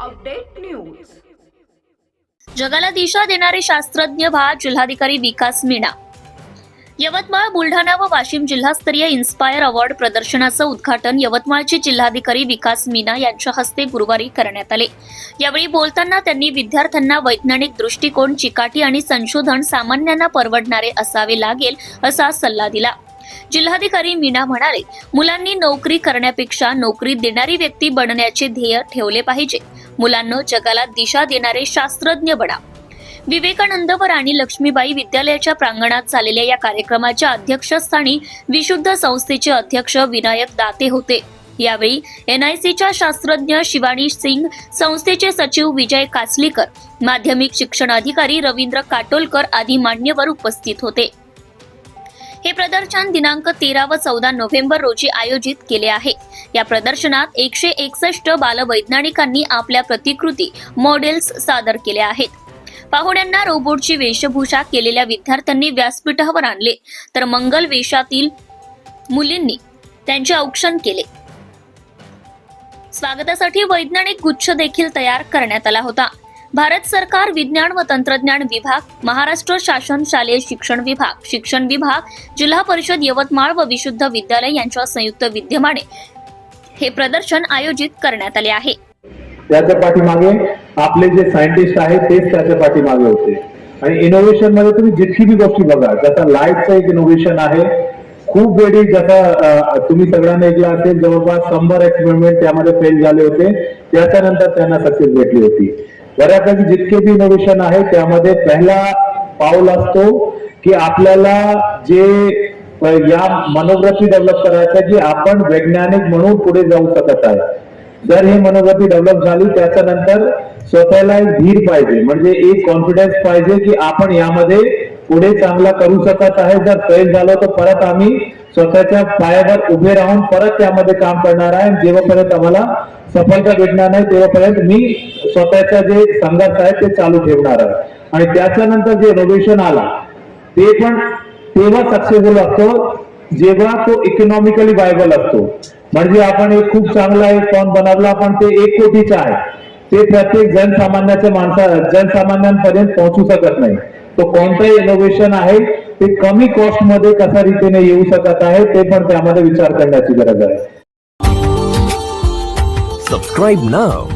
Update news. जगाला दिशा देणारे शास्त्रज्ञ भा जिल्हाधिकारी विकास मीणा. यवतमाळ बुलढाणा व वाशिम जिल्हास्तरीय इन्स्पायर अवॉर्ड प्रदर्शनाचं उद्घाटन यवतमाळचे जिल्हाधिकारी विकास मीना यांच्या हस्ते गुरुवारी करण्यात आले. यावेळी बोलताना त्यांनी विद्यार्थ्यांना वैज्ञानिक दृष्टिकोन चिकाटी आणि संशोधन सामान्यांना परवडणारे असावे लागेल असा सल्ला दिला. जिल्हाधिकारी मीना म्हणाले मुलांनी नोकरी करण्यापेक्षा नोकरी देणारी व्यक्ती बनण्याचे ध्येय ठेवले पाहिजे. मुलांना जगाला दिशा देणारे शास्त्रज्ञ बना. विवेकानंद व राणी लक्ष्मीबाई विद्यालयाच्या प्रांगणात झालेल्या या कार्यक्रमाच्या अध्यक्षस्थानी विशुद्ध संस्थेचे अध्यक्ष विनायक दाते होते. यावेळी एनआयसीच्या शास्त्रज्ञ शिवानी सिंग संस्थेचे सचिव विजय कासलीकर माध्यमिक शिक्षण अधिकारी रवींद्र काटोलकर आदी मान्यवर उपस्थित होते. हे प्रदर्शन दिनांक तेरा व चौदा नोव्हेंबर रोजी आयोजित केले आहे. या प्रदर्शनात एकशे एकसष्ट बालवैज्ञानिकांनी आपल्या प्रतिकृती मॉडेल्स सादर केल्या आहेत. पाहुण्यांना रोबोटची वेशभूषा केलेल्या विद्यार्थ्यांनी व्यासपीठावर आणले. तर मंगल वेशातील मुलींनी त्यांचे औक्षण केले. स्वागतासाठी वैज्ञानिक गुच्छ देखील तयार करण्यात आला होता. भारत सरकार विज्ञान व तंत्रज्ञान विभाग महाराष्ट्र शासन शालेय शिक्षण विभाग शिक्षण विभाग जिल्हा परिषद यवतमाळ व विशुद्ध विद्यालय यांच्या संयुक्त विद्यमाने हे प्रदर्शन आयोजित करण्यात आले आहे. त्याच्या पाठीमागे आपले जे सायंटिस्ट आहेत तेच त्याच्या पाठीमागे होते. आणि इनोव्हेशनमध्ये तुम्ही जितकी बी गोष्टी बघा जसं लाईटचं एक इनोव्हेशन आहे. खूप वेळी जसं तुम्ही सगळ्यांना ऐकलं असेल जवळपास शंभर एक्सपेरिमेंट त्यामध्ये फेल झाले होते. त्याच्यानंतर त्यांना सक्सेस भेटली होती. बऱ्यापैकी जितके बी इनोव्हेशन आहे त्यामध्ये पहिला पाऊल असतो की आपल्याला जे या मनोवृत्ती डेव्हलप करायचं जी आपण वैज्ञानिक म्हणून पुढे जाऊ शकत आहे. जर ही मनोवृत्ती डेव्हलप झाली त्याच्यानंतर स्वतःला एक धीर पाहिजे म्हणजे एक कॉन्फिडन्स पाहिजे की आपण यामध्ये पुढे चांगला करू शकत आहे. जर फेल झालो तर परत आम्ही स्वतःच्या पायावर उभे राहून परत त्यामध्ये काम करणार आहे. आणि जेव्हापर्यंत आम्हाला सफलता भेटणार नाही तेव्हापर्यंत मी स्वतःचा जे संघर्ष आहे ते चालू ठेवणार आहे. आणि त्याच्यानंतर जे इनोव्हेशन आला ते पण तेव्हा सक्सेसफुल असतो जेव्हा तो इकॉनॉमिकली वायबल असतो. म्हणजे आपण एक खूप चांगला एक फॉर्म बनवला पण ते एक कोटीचा आहे. ते प्रत्येक जनसामान्याच्या माणसा जनसामान्यांपर्यंत पोहोचू शकत नाही. तो कोणताही इनोव्हेशन आहे ते कमी कॉस्टमध्ये कशा रीतीने येऊ शकत आहे ते पण त्यामध्ये विचार करण्याची गरज आहे subscribe now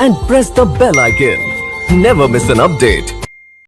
and press the bell icon never miss an update